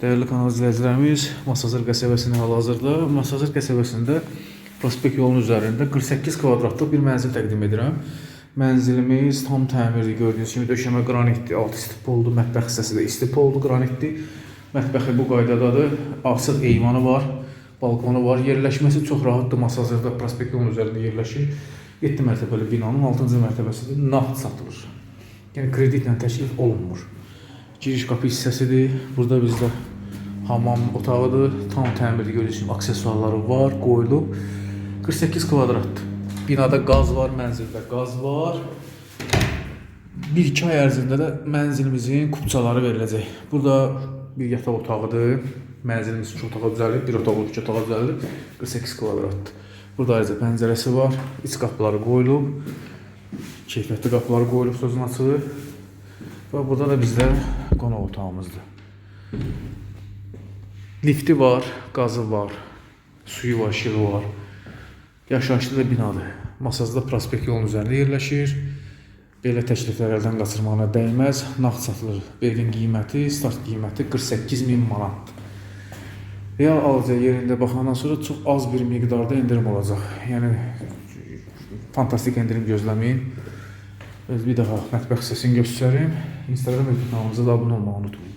Değerli kanal izləyicilərimiz, Masazır qəsəbəsində hal-hazırda Masazır qəsəbəsində prospekt yolunun üzərində 48 kvadratlıq bir mənzil təqdim edirəm. Mənzilimiz tam təmirli, gördüyünüz kimi döşəmə qranitdir, altı istipoldur, mətbəx hissəsi də istipoldur, qranitdir. Mətbəxi bu qaydadadır, açıq eyvanı var, balkonu var. Yerləşməsi çox rahatdır, Masazırda prospekt yolunun üzərində yerləşir. 7 mərtəbəli binanın 6-cı mərtəbəsində nağd satılır. Yəni kreditlə təklif olunmur. Giriş qapı hissəsidir. Burada bizdə hamam otağıdır. Tam təmirli görürsünüz. Aksesuarları var, qoyulub. 48 kvadratdır. Binada qaz var, mənzildə qaz var. 1-2 ay ərzində də mənzilimizin kupçaları veriləcək. Burada bir yataq otağıdır. Mənzilimiz 2 otağa düzəlib, bir otaq 2 otağa düzəlib. 48 kvadratdır. Burada ayrıca pəncərəsi var. İç qapıları qoyulub. Keyfiyyətli qapıları qoyulub sözün açığı. Və burada da bizdə qonaq otağımızdır. Lifti var, qazı var, suyu var, işığı var. Yaşayışlı da binadır. Masazda prospekt yolunun üzərində yerləşir. Belə təkliflər əldən qaçırmağına dəyməz. Nağd satılır. Evin qiyməti, start qiyməti 48 min manatdır. Real alıcı yerində baxandan sonra çox az bir miqdarda endirim olacaq. Yəni fantastik endirim gözləməyin. Bir daha mətbəx hissəsini göstərim. Instagram kanalımıza da abunə olmağı unutmayın.